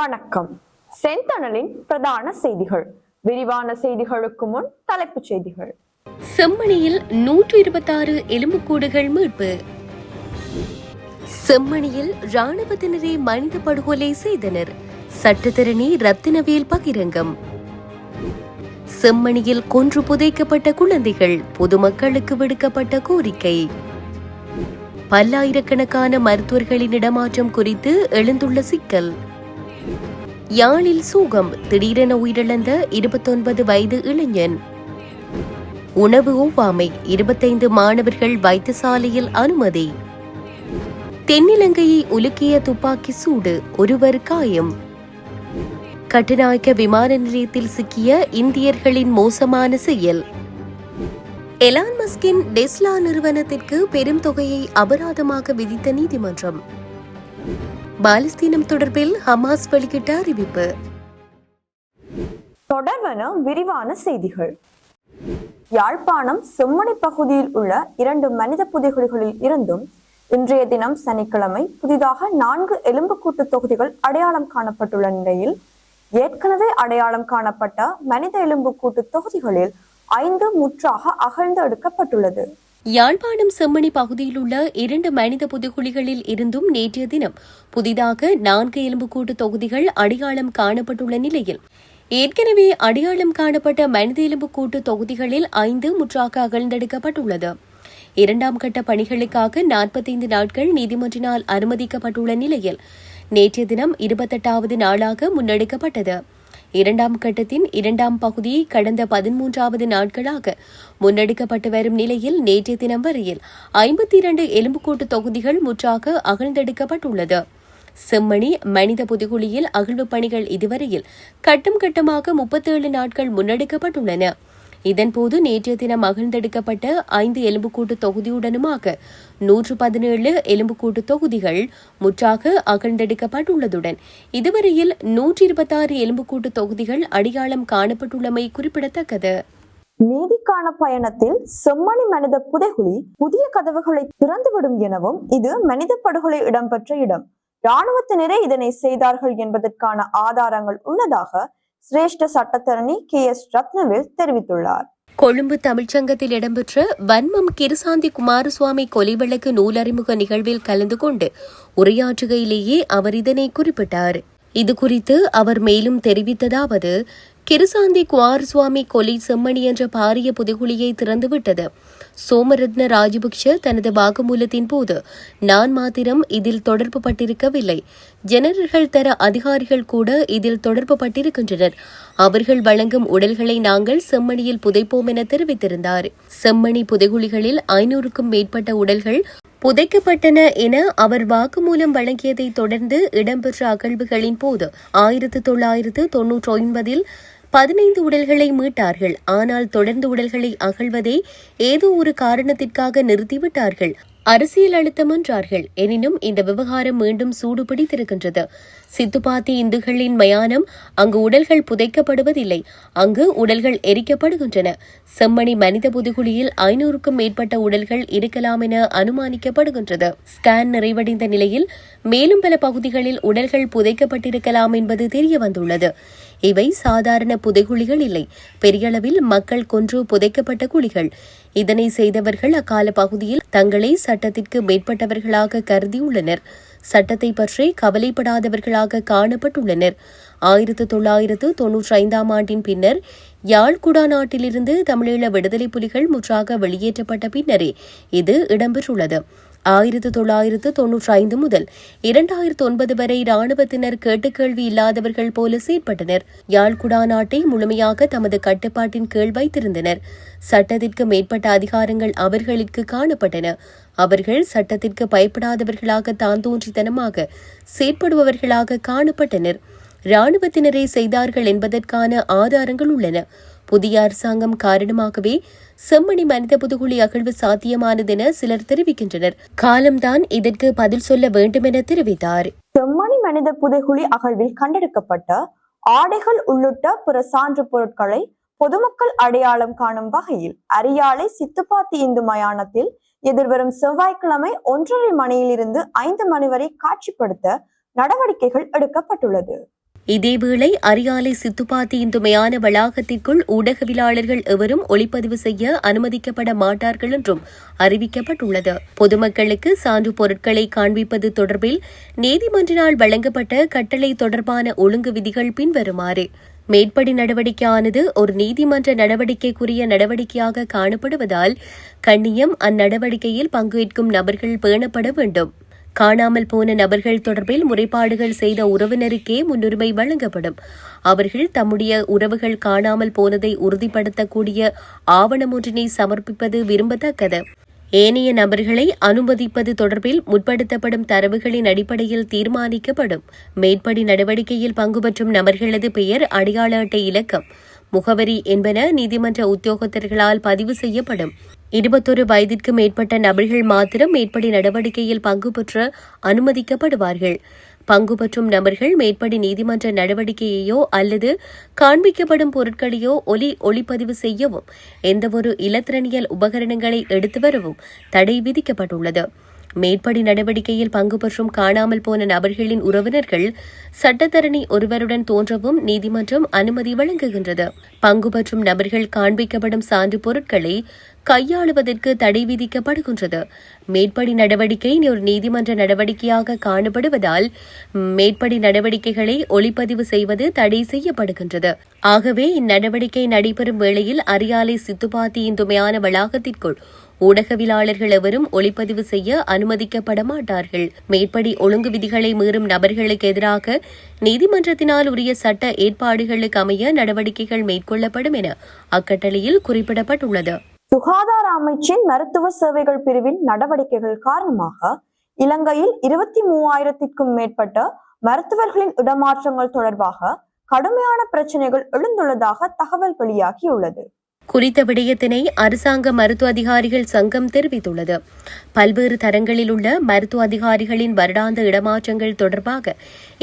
வணக்கம். செந்தணலின் பிரதான செய்திகள். விரிவான செய்திகளுக்கு முன் தலைப்புச் செய்திகள். செம்மணியில் நூற்று இருபத்தாறு எலும்புக்கூடுகள் மீட்பு. செம்மணியில் ராணுவத்தினரை மனித படுகொலை செய்தனர். சட்டத்தரணி ரத்தினவேல் பகிரங்கம். செம்மணியில் கொன்று புதைக்கப்பட்ட குழந்தைகள் பொதுமக்களுக்கு விடுக்கப்பட்ட கோரிக்கை. பல்லாயிரக்கணக்கான மருத்துவர்களின் இடமாற்றம் குறித்து எழுந்துள்ள சிக்கல். யாழில் சூகம் திடீரென உயிரிழந்த இருபத்தொன்பது வயது இளைஞன். உணவு ஒவ்வாமை இருபத்தைந்து மாணவர்கள் வைத்தியசாலையில் அனுமதி. தென்னிலங்கையை உலுக்கிய துப்பாக்கி சூடு ஒருவர் காயம். கட்டுநாயக்க விமான நிலையத்தில் சிக்கிய இந்தியர்களின் மோசமான செயல். எலான் மஸ்கின் டெஸ்லா நிறுவனத்திற்கு பெரும் தொகையை அபராதமாக விதித்த நீதிமன்றம். பாலஸ்தீனம் தொடர்பில் ஹமாஸ் வெளியிட்ட அறிவிப்பு. தொடர்வன விரிவான செய்திகள். யாழ்ப்பாணம் செம்மணி பகுதியில் உள்ள இரண்டு மனித புதைகுழிகளில் இருந்தும் இன்றைய தினம் சனிக்கிழமை புதிதாக நான்கு எலும்புக்கூட்டு தொகுதிகள் அடையாளம் காணப்பட்டுள்ள நிலையில் ஏற்கனவே அடையாளம் காணப்பட்ட மனித எலும்புக்கூட்டு தொகுதிகளில் ஐந்து முற்றாக அகழ்ந்து எடுக்கப்பட்டுள்ளது யாழ்ப்பாணம் செம்மணி பகுதியில் உள்ள இரண்டு மனித புதுகுழிகளில் இருந்தும் நேற்றைய தினம் புதிதாக நான்கு எலும்புக்கூட்டு தொகுதிகள் அடையாளம் காணப்பட்டுள்ள நிலையில் ஏற்கனவே அடையாளம் காணப்பட்ட மனித எலும்புக்கூட்டு தொகுதிகளில் ஐந்து முற்றாக அகழ்ந்தெடுக்கப்பட்டுள்ளது. இரண்டாம் கட்ட பணிகளுக்காக நாற்பத்தைந்து நாட்கள் நீதிமன்றினால் அனுமதிக்கப்பட்டுள்ள நிலையில் நேற்றைய தினம் இருபத்தெட்டாவது நாளாக முன்னெடுக்கப்பட்டது. இரண்டாம் கட்டத்தின் இரண்டாம் பகுதி கடந்த பதிமூன்றாவது நாட்களாக முன்னெடுக்கப்பட்டு வரும் நிலையில் நேற்றைய தினம் வரையில் ஐம்பத்தி இரண்டு எலும்புக்கூட்டு தொகுதிகள் முற்றாக அகழ்ந்தெடுக்கப்பட்டுள்ளது. செம்மணி மனித புதுகுழியில் அகழ்வு பணிகள் இதுவரையில் கட்டம் கட்டமாக முப்பத்தேழு நாட்கள் முன்னெடுக்கப்பட்டுள்ளன. இதன்போது நேற்றைய தினம் மகிழ்ந்தெடுக்கப்பட்ட ஐந்து எலும்புக்கூட்டு தொகுதியுடனுமாக நூற்று பதினேழு எலும்புக்கூட்டு தொகுதிகள் முற்றாக அகழ்ந்தெடுக்கப்பட்டுள்ளதுடன் இதுவரையில் நூற்றி இருபத்தாறு எலும்புக்கூட்டு தொகுதிகள் அடையாளம் காணப்பட்டுள்ளமை குறிப்பிடத்தக்கது. நீதிக்கான பயணத்தில் செம்மணி மனித புதைகுழி புதிய கதவுகளை திறந்துவிடும் எனவும் இது மனித படுகொலை இடம்பெற்ற இடம். இராணுவத்தினரே இதனை செய்தார்கள் என்பதற்கான ஆதாரங்கள் உள்ளதாக சிரேஷ்ட சட்டத்தரணி கே எஸ் ரத்னவேல் தெரிவித்துள்ளார். கொழும்பு தமிழ்ச்சங்கத்தில் இடம்பெற்ற வன்மம் கிருசாந்தி குமாரசுவாமி கொலை வழக்கு நூலறிமுக நிகழ்வில் கலந்து கொண்டு உரையாற்றுகையிலேயே அவர் இதனை குறிப்பிட்டார். இதுகுறித்து அவர் மேலும் தெரிவித்ததாவது கிருசாந்தி குமாரசுவாமி கொலை செம்மணி என்ற பாரிய புதுகுழியை திறந்துவிட்டது. சோமரத்ன ராஜபக்ஷ தனது வாக்குமூலத்தின் போது நான் மாத்திரம் இதில் தொடர்பு பட்டிருக்கவில்லை ஜெனரல்கள் தர அதிகாரிகள் கூட இதில் தொடர்பு பட்டிருக்கின்றனர் அவர்கள் வழங்கும் உடல்களை நாங்கள் செம்மணியில் புதைப்போம் என தெரிவித்திருந்தார். செம்மணி புதைகுழிகளில் ஐநூறுக்கும் மேற்பட்ட உடல்கள் புதைக்கப்பட்டன என அவர் வாக்குமூலம் வழங்கியதை தொடர்ந்து இடம்பெற்ற அகழ்வுகளின் போது ஆயிரத்து தொள்ளாயிரத்து தொன்னூற்றி ஒன்பதில் பதினைந்து உடல்களை மீட்டார்கள். ஆனால் தொடர்ந்து உடல்களை அகழ்வதை ஏதோ ஒரு காரணத்திற்காக நிறுத்திவிட்டார்கள். அரசியல் அழுத்தம் என்றார்கள். எனினும் இந்த விவகாரம் மீண்டும் சூடுபிடித்திருக்கின்றது. சித்துப்பாத்தி இந்துக்களின் மயானம் அங்கு உடல்கள் புதைக்கப்படுவதில்லை. அங்கு உடல்கள் எரிக்கப்படுகின்றன. செம்மணி மனித புதுகுழியில் ஐநூறுக்கும் மேற்பட்ட உடல்கள் இருக்கலாம் என அனுமானிக்கப்படுகின்றது. ஸ்கேன் நிறைவடைந்த நிலையில் மேலும் பல பகுதிகளில் உடல்கள் புதைக்கப்பட்டிருக்கலாம் என்பது தெரிய வந்துள்ளது இவை சாதாரண புதைகுழிகள் இல்லை. பெரியளவில் மக்கள் கொன்று புதைக்கப்பட்ட குழிகள். இதனை செய்தவர்கள் அக்கால பகுதியில் தங்களை சட்டத்திற்கு மேற்பட்டவர்களாக கருதியுள்ளனர் சட்டத்தை பற்றி கவலைப்படாதவர்களாக காணப்பட்டுள்ளனர். ஆயிரத்து தொள்ளாயிரத்து தொன்னூற்றி ஐந்தாம் ஆண்டின் பின்னர் யாழ்குடா நாட்டிலிருந்து தமிழீழ விடுதலை புலிகள் முற்றாக வெளியேற்றப்பட்ட பின்னரே இது இடம்பெற்றுள்ளது. ஆயிரத்து தொள்ளாயிரத்து தொன்னூற்றி ஐந்து முதல் இரண்டாயிரத்து ஒன்பது வரை ராணுவத்தினர் கேட்டுக்கேள்வி இல்லாதவர்கள் போல செயற்பட்டனர். யாழ்குடா நாட்டை முழுமையாக தமது கட்டுப்பாட்டின் கீழ் வைத்திருந்தனர். சட்டத்திற்கு மேற்பட்ட அதிகாரங்கள் அவர்களுக்கு காணப்பட்டன. அவர்கள் சட்டத்திற்கு பயப்படாதவர்களாக தான் தோன்றித்தனமாக செயற்படுபவர்களாக காணப்பட்டனர். இராணுவத்தினரை செய்தார்கள் என்பதற்கான ஆதாரங்கள் உள்ளன. புதிய அரசாங்கம் காரணமாகவே செம்மணி மனித புதுகுழி அகழ்வு சாத்தியமானதென சிலர் தெரிவிக்கின்றனர். காலம்தான் இதற்கு பதில் சொல்ல வேண்டும் என தெரிவித்தார். செம்மணி மனித புதைகுழி அகழ்வில் கண்டெடுக்கப்பட்ட ஆடைகள் உள்ளிட்ட பிற சான்று பொருட்களை பொதுமக்கள் அடையாளம் காணும் வகையில் அரியாலை சித்துப்பாத்தி இந்து மயானத்தில் எதிர்வரும் செவ்வாய்க்கிழமை ஒன்றரை மணியிலிருந்து ஐந்து மணி வரை காட்சிப்படுத்த நடவடிக்கைகள் எடுக்கப்பட்டுள்ளது. இதேவேளை அரியாலை சித்துப்பாத்தி இந்து வளாகத்திற்குள் ஊடகவியலாளர்கள் எவரும் ஒளிப்பதிவு செய்ய அனுமதிக்கப்பட மாட்டார்கள் என்றும் அறிவிக்கப்பட்டுள்ளது. பொதுமக்களுக்கு சான்று பொருட்களை காண்பிப்பது தொடர்பில் நீதிமன்றினால் வழங்கப்பட்ட கட்டளை தொடர்பான ஒழுங்கு விதிகள் பின்வருமாறு. மேற்படி நடவடிக்கையானது ஒரு நீதிமன்ற நடவடிக்கைக்குரிய நடவடிக்கையாக காணப்படுவதால் கண்ணியம் அந்நடவடிக்கையில் பங்கேற்கும் நபர்கள் பேணப்பட வேண்டும். காணாமல் போன நபர்கள் தொடர்பில் முறைப்பாடுகள் செய்த உறவினருக்கே முன்னுரிமை வழங்கப்படும். அவர்கள் தம்முடைய உறவுகள் காணாமல் போனதை உறுதிப்படுத்தக்கூடிய ஆவணம் ஒன்றினை சமர்ப்பிப்பது விரும்பத்தக்கது. ஏனைய நபர்களை அனுமதிப்பது தொடர்பில் முற்படுத்தப்படும் தரவுகளின் அடிப்படையில் தீர்மானிக்கப்படும். மேற்படி நடவடிக்கையில் பங்குபற்றும் நபர்களது பெயர் அடையாள அட்டை இலக்கம் முகவரி என்பன நீதிமன்ற உத்தியோகத்தர்களால் பதிவு செய்யப்படும். இருபத்தொரு வயதிற்கு மேற்பட்ட நபர்கள் மாத்திரம் மேற்படி நடவடிக்கையில் பங்கு பெற்ற அனுமதிக்கப்படுவார்கள். பங்கு பெற்றும் நபர்கள் மேற்படி நீதிமன்ற நடவடிக்கையையோ அல்லது காண்பிக்கப்படும் பொருட்களையோ ஒலி ஒளிப்பதிவு செய்யவும் எந்தவொரு இலத்திரனியல் உபகரணங்களை எடுத்து வரவும் தடை விதிக்கப்பட்டுள்ளது. மேற்படி நடவடிக்கையில் பங்கு பெற்றும் காணாமல் போன நபர்களின் உறவினர்கள் சட்டத்தரணி ஒருவருடன் தோன்றவும் நீதிமன்றம் அனுமதி வழங்குகின்றது. பங்கு பெற்றும் நபர்கள் காண்பிக்கப்படும் சான்று பொருட்களை கையாளுவதற்கு தடை விதிக்கப்படுகின்றது. மேற்படி நடவடிக்கை ஒரு நீதிமன்ற நடவடிக்கையாக காணப்படுவதால் மேற்படி நடவடிக்கைகளை ஒளிப்பதிவு செய்வது தடை செய்யப்படுகின்றது. ஆகவே இந்நடவடிக்கை நடைபெறும் வேளையில் அரியாலை சித்துப்பாத்தி இந்துமையான வளாகத்திற்குள் ஊடகவியலாளர்கள் எவரும் ஒளிப்பதிவு செய்ய அனுமதிக்கப்பட மாட்டார்கள் மேற்படி ஒழுங்கு விதிகளை மீறும் நபர்களுக்கு எதிராக நீதிமன்றத்தினால் உரிய சட்ட ஏற்பாடுகளுக்கு அமைய நடவடிக்கைகள் மேற்கொள்ளப்படும் என அக்கட்டளையில் குறிப்பிடப்பட்டுள்ளது. சுகாதார அமைச்சின் மருத்துவ சேவைகள் பிரிவின் நடவடிக்கைகள் காரணமாக இலங்கையில் இருபத்தி மூவாயிரத்திற்கும் மேற்பட்ட மருத்துவர்களின் இடமாற்றங்கள் தொடர்பாக கடுமையான பிரச்சனைகள் எழுந்துள்ளதாக தகவல் வெளியாகியுள்ளது. குறித்த விடயத்தினை அரசாங்க மருத்துவ அதிகாரிகள் சங்கம் தெரிவித்துள்ளது. பல்வேறு தரங்களில் உள்ள மருத்துவ அதிகாரிகளின் வருடாந்த இடமாற்றங்கள் தொடர்பாக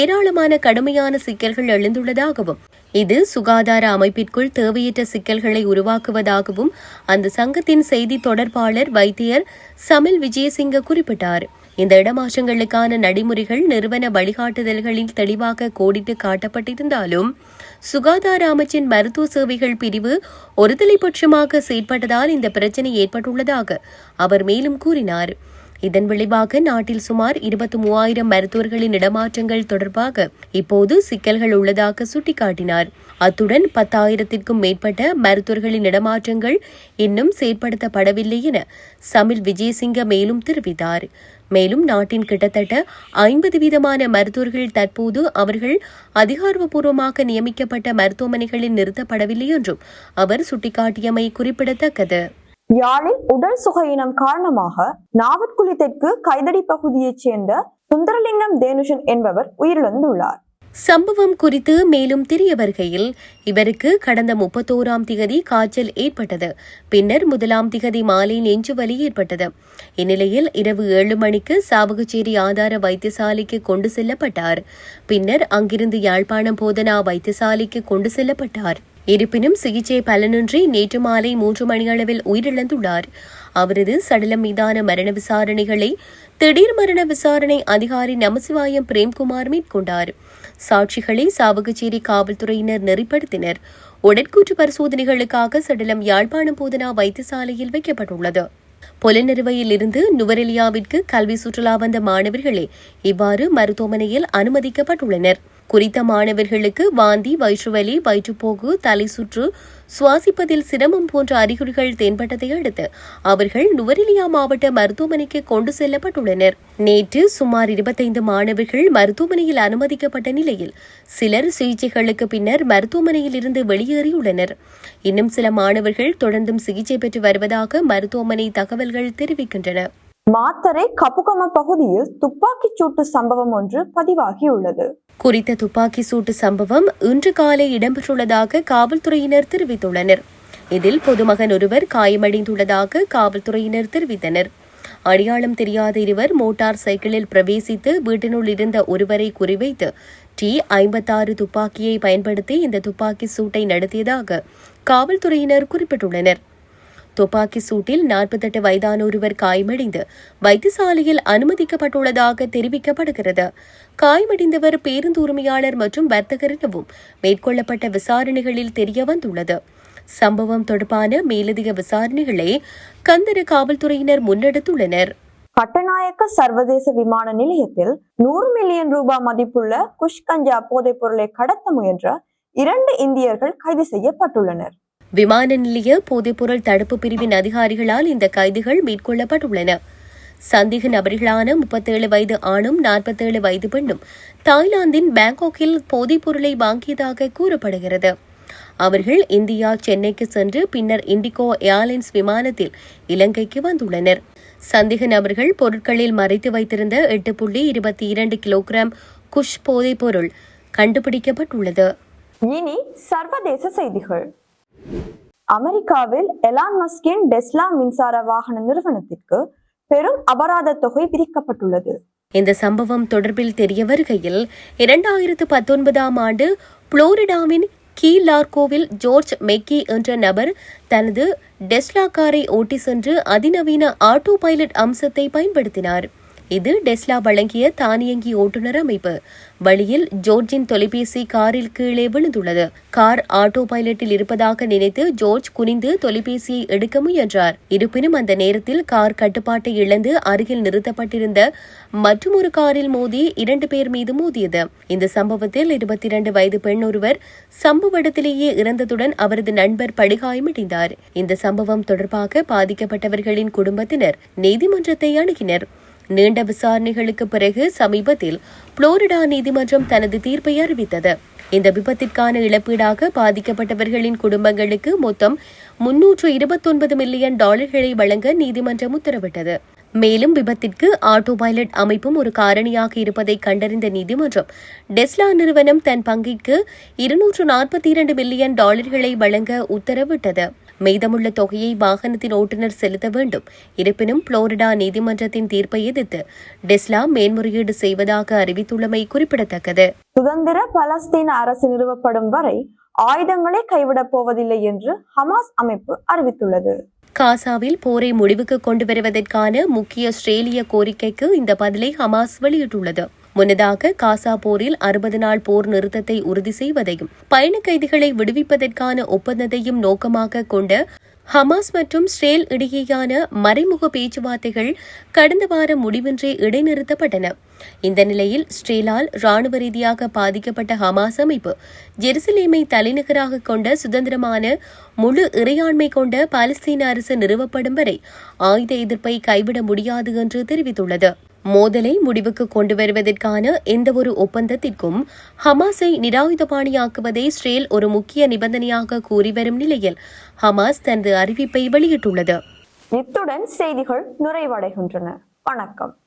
ஏராளமான கடுமையான சிக்கல்கள் எழுந்துள்ளதாகவும் இது சுகாதார அமைப்பிற்குள் தேவையற்ற சிக்கல்களை உருவாக்குவதாகவும் அந்த சங்கத்தின் செய்தி தொடர்பாளர் வைத்தியர் சமில் விஜயசிங்க குறிப்பிட்டார். இந்த இடமாற்றங்களுக்கான நடைமுறைகள் நிறுவன வழிகாட்டுதல்களில் தெளிவாக கோடிட்டு காட்டப்பட்டிருந்தாலும் சுகாதார அமைச்சின் மருத்துவ சேவைகள் பிரிவு ஒருதலைபட்சமாக செயற்பட்டதால் இந்த பிரச்சினை ஏற்பட்டுள்ளதாக அவர் மேலும் கூறினார். இதன் விளைவாக நாட்டில் சுமார் இருபத்தி மூவாயிரம் மருத்துவர்களின் இடமாற்றங்கள் தொடர்பாக இப்போது சிக்கல்கள் உள்ளதாக சுட்டிக்காட்டினார். அத்துடன் பத்தாயிரத்திற்கும் மேற்பட்ட மருத்துவர்களின் இடமாற்றங்கள் இன்னும் செயற்படுத்தப்படவில்லை என சமில் விஜயசிங்க மேலும் தெரிவித்தார். மேலும் நாட்டின் கிட்டத்தட்ட ஐம்பது வீதமான மருத்துவர்கள் தற்போது அவர்கள் அதிகாரப்பூர்வமாக நியமிக்கப்பட்ட மருத்துவமனைகளில் நிறுத்தப்படவில்லை என்றும் அவர் சுட்டிக்காட்டியமை குறிப்பிடத்தக்கது. யாழில் உடல் சுகையினம் காரணமாக நாவற்குழி தெற்கு கைதடி பகுதியைச் சேர்ந்த சுந்தரலிங்கம் தேனுஷன் என்பவர் உயிரிழந்துள்ளார். சம்பவம் குறித்து மேலும் தெரிய வருகையில் இவருக்கு கடந்த முப்பத்தோராம் திகதி காய்ச்சல் ஏற்பட்டது. பின்னர் முதலாம் திகதி மாலை நெஞ்சுவலி ஏற்பட்டது. இந்நிலையில் இரவு ஏழு மணிக்கு சாவகச்சேரி ஆதார வைத்தியசாலைக்கு கொண்டு செல்லப்பட்டார். பின்னர் அங்கிருந்து யாழ்ப்பாணம் போதனா வைத்தியசாலைக்கு கொண்டு செல்லப்பட்டார். இருப்பினும் சிகிச்சை பலனின்றி நேற்று மாலை மூன்று மணியளவில் உயிரிழந்துள்ளார். அவரது சடலம் மீதான மரண விசாரணைகளை திடீர் மரண விசாரணை அதிகாரி நமசிவாயம் பிரேம்குமார் மேற்கொண்டார். சாட்சிகளை சாவகச்சேரி காவல்துறையினர் நெறிப்படுத்தினர். உடற்கூற்று பரிசோதனைகளுக்காக சடலம் யாழ்ப்பாணம் போதனா வைத்தியசாலையில் வைக்கப்பட்டுள்ளது. பொலனறுவையில் இருந்து நுவரெலியாவிற்கு கல்வி சுற்றுலா வந்த மாணவர்களே இவ்வாறு மருத்துவமனையில் அனுமதிக்கப்பட்டுள்ளனர். குறித்த மாணவர்களுக்கு வாந்தி வயிற்றுவலி வயிற்றுப்போக்கு தலை சுற்று சுவாசிப்பதில் சிரமம் போன்ற அறிகுறிகள் தென்பட்டதை அடுத்து அவர்கள் நுவரெலியா மாவட்ட மருத்துவமனைக்கு கொண்டு செல்லப்பட்டுள்ளனர். நேற்று சுமார் இருபத்தைந்து மாணவர்கள் மருத்துவமனையில் அனுமதிக்கப்பட்ட நிலையில் சிலர் சிகிச்சைகளுக்கு பின்னர் மருத்துவமனையில் இருந்து வெளியேறியுள்ளனர். இன்னும் சில மாணவர்கள் தொடர்ந்தும் சிகிச்சை பெற்று வருவதாக மருத்துவமனை தகவல்கள் தெரிவிக்கின்றன. மாத்தரை கப்புகம பகுதியில் துப்பாக்கிச் சூட்டு சம்பவம் ஒன்று பதிவாகியுள்ளது. குறித்த துப்பாக்கி சூட்டு சம்பவம் இன்று காலை இடம்பெற்றுள்ளதாக காவல்துறையினர் தெரிவித்துள்ளனர். இதில் பொதுமகன் ஒருவர் காயமடைந்துள்ளதாக காவல்துறையினர் தெரிவித்தனர். அடையாளம் தெரியாத இருவர் மோட்டார் சைக்கிளில் பிரவேசித்து வீட்டினுள் இருந்த ஒருவரை குறிவைத்து டி ஐம்பத்தாறு துப்பாக்கியை பயன்படுத்தி இந்த துப்பாக்கி சூட்டை நடத்தியதாக காவல்துறையினர் குறிப்பிட்டுள்ளனர். துப்பாக்கி சூட்டில் நாற்பத்தெட்டு வயதான ஒருவர் காயமடைந்து வைத்தியசாலையில் அனுமதிக்கப்பட்டுள்ளதாக தெரிவிக்கப்படுகிறது. காயமடைந்தவர் பேருந்து உரிமையாளர் மற்றும் வர்த்தகர் எனவும் மேற்கொள்ளப்பட்ட விசாரணைகளில் தெரிய வந்துள்ளது சம்பவம் தொடர்பான மேலதிக விசாரணைகளை கந்தர காவல்துறையினர் முன்னெடுத்துள்ளனர். கட்டநாயக்க சர்வதேச விமான நிலையத்தில் நூறு மில்லியன் ரூபாய் மதிப்புள்ள குஷ்கஞ்சா போதைப் பொருளை கடத்த முயன்ற இரண்டு இந்தியர்கள் கைது செய்யப்பட்டுள்ளனர். விமான நிலைய போதைப்பொருள் தடுப்பு பிரிவின் அதிகாரிகளால் இந்த கைதுகள் மேற்கொள்ளப்பட்டுள்ளன. சந்தேக நபர்களான முப்பத்தேழு வயது ஆணும் நாற்பத்தேழு வயது பெண்ணும் தாய்லாந்தின் பேங்காக்கில் போதைப் பொருளை வாங்கியதாக கூறப்படுகிறது. அவர்கள் இந்தியா சென்னைக்கு சென்று பின்னர் இண்டிகோ ஏர்லைன்ஸ் விமானத்தில் இலங்கைக்கு வந்துள்ளனர். சந்தேக நபர்கள் பொருட்களில் மறைத்து வைத்திருந்த எட்டு புள்ளி இருபத்தி இரண்டு கிலோகிராம் குஷ் போதைப்பொருள் கண்டுபிடிக்கப்பட்டுள்ளது. இனி சர்வதேச செய்திகள். அமெரிக்காவில் எலான் மஸ்கின் டெஸ்லா மின்சார வாகன நிறுவனத்திற்கு பெரும் அபராத தொகை விதிக்கப்பட்டுள்ளது. இந்த சம்பவம் தொடர்பில் தெரிய வருகையில் இரண்டாயிரத்து பத்தொன்பதாம் ஆண்டு புளோரிடாவின் கீ லார்கோவில் ஜோர்ஜ் மெக்கி என்ற நபர் தனது டெஸ்லா காரை ஓட்டி சென்று அதிநவீன ஆட்டோ பைலட் அம்சத்தை பயன்படுத்தினார். இது டெஸ்லா வழங்கிய தானியங்கி ஓட்டுநர் அமைப்பு. வழியில் ஜோர்ஜின் தொலைபேசி காரில் கீழே விழுந்துள்ளது. கார் ஆட்டோ பைலட்டில் இருப்பதாக நினைத்து ஜோர்ஜ் குனிந்து தொலைபேசியை எடுக்க முயன்றார். இருப்பினும் அந்த நேரத்தில் கார் கட்டுப்பாட்டை இழந்து அருகில் நிறுத்தப்பட்டிருந்த மற்றொரு காரில் மோதி இரண்டு பேர் மீது மோதியது. இந்த சம்பவத்தில் இருபத்தி இரண்டு வயது பெண் ஒருவர் சம்பவ இடத்திலேயே இறந்ததுடன் அவரது நண்பர் படுகாயமடைந்தார். இந்த சம்பவம் தொடர்பாக பாதிக்கப்பட்டவர்களின் குடும்பத்தினர் நீதிமன்றத்தை அணுகினர். நீண்ட விசாரணைகளுக்கு பிறகு சமீபத்தில் புளோரிடா நீதிமன்றம் தனது தீர்ப்பை அறிவித்தது. இந்த விபத்திற்கான இழப்பீடாக பாதிக்கப்பட்டவர்களின் குடும்பங்களுக்கு மொத்தம் முன்னூற்று இருபத்தொன்பது மில்லியன் டாலர்களை வழங்க நீதிமன்றம் உத்தரவிட்டது. மேலும் விபத்திற்கு ஆட்டோ பைலட் அமைப்பும் ஒரு காரணியாக இருப்பதை கண்டறிந்த நீதிமன்றம் டெஸ்லா நிறுவனம் தன் பங்கிற்கு இருநூற்று நாற்பத்தி இரண்டு மில்லியன் டாலர்களை வழங்க உத்தரவிட்டது. மீதமுள்ள தொகையை வாகனத்தின் ஓட்டுநர் செலுத்த வேண்டும். இருப்பினும் புளோரிடா நீதிமன்றத்தின் தீர்ப்பை எதிர்த்து டெஸ்லா மேன்முறையீடு செய்வதாக அறிவித்துள்ளமை குறிப்பிடத்தக்கது. சுதந்திர பலஸ்தீன அரசு நிறுவப்படும் வரை ஆயுதங்களை கைவிடப் போவதில்லை என்று ஹமாஸ் அமைப்பு அறிவித்துள்ளது. காசாவில் போரை முடிவுக்கு கொண்டு வருவதற்கான முக்கிய ஆஸ்திரேலிய கோரிக்கைக்கு இந்த பதிலை ஹமாஸ் வெளியிட்டுள்ளது. முன்னதாக காசா போரில் அறுபது நாள் போர் நிறுத்தத்தை உறுதி செய்வதையும் பயண கைதிகளை விடுவிப்பதற்கான ஒப்பந்தத்தையும் நோக்கமாக கொண்ட ஹமாஸ் மற்றும் ஸ்ரேல் இடையேயான மறைமுக பேச்சுவார்த்தைகள் கடந்த வாரம் முடிவின்றி இடைநிறுத்தப்பட்டன. இந்த நிலையில் ஸ்ரேலால் ராணுவ ரீதியாக பாதிக்கப்பட்ட ஹமாஸ் அமைப்பு ஜெருசலேமை தலைநகராக கொண்ட சுதந்திரமான முழு இறையாண்மை கொண்ட பாலஸ்தீன அரசு நிறுவப்படும் வரை ஆயுத எதிர்ப்பை கைவிட முடியாது என்று தெரிவித்துள்ளது. மோதலை முடிவுக்கு கொண்டு வருவதற்கான எந்தவொரு ஒப்பந்தத்திற்கும் ஹமாஸை நிராயுதபாணியாக்குவதை ஸ்ரேல் ஒரு முக்கிய நிபந்தனையாக கூறி வரும் நிலையில் ஹமாஸ் தனது அறிவிப்பை வெளியிட்டுள்ளது. இத்துடன் செய்திகள் நிறைவடைகின்றன. வணக்கம்.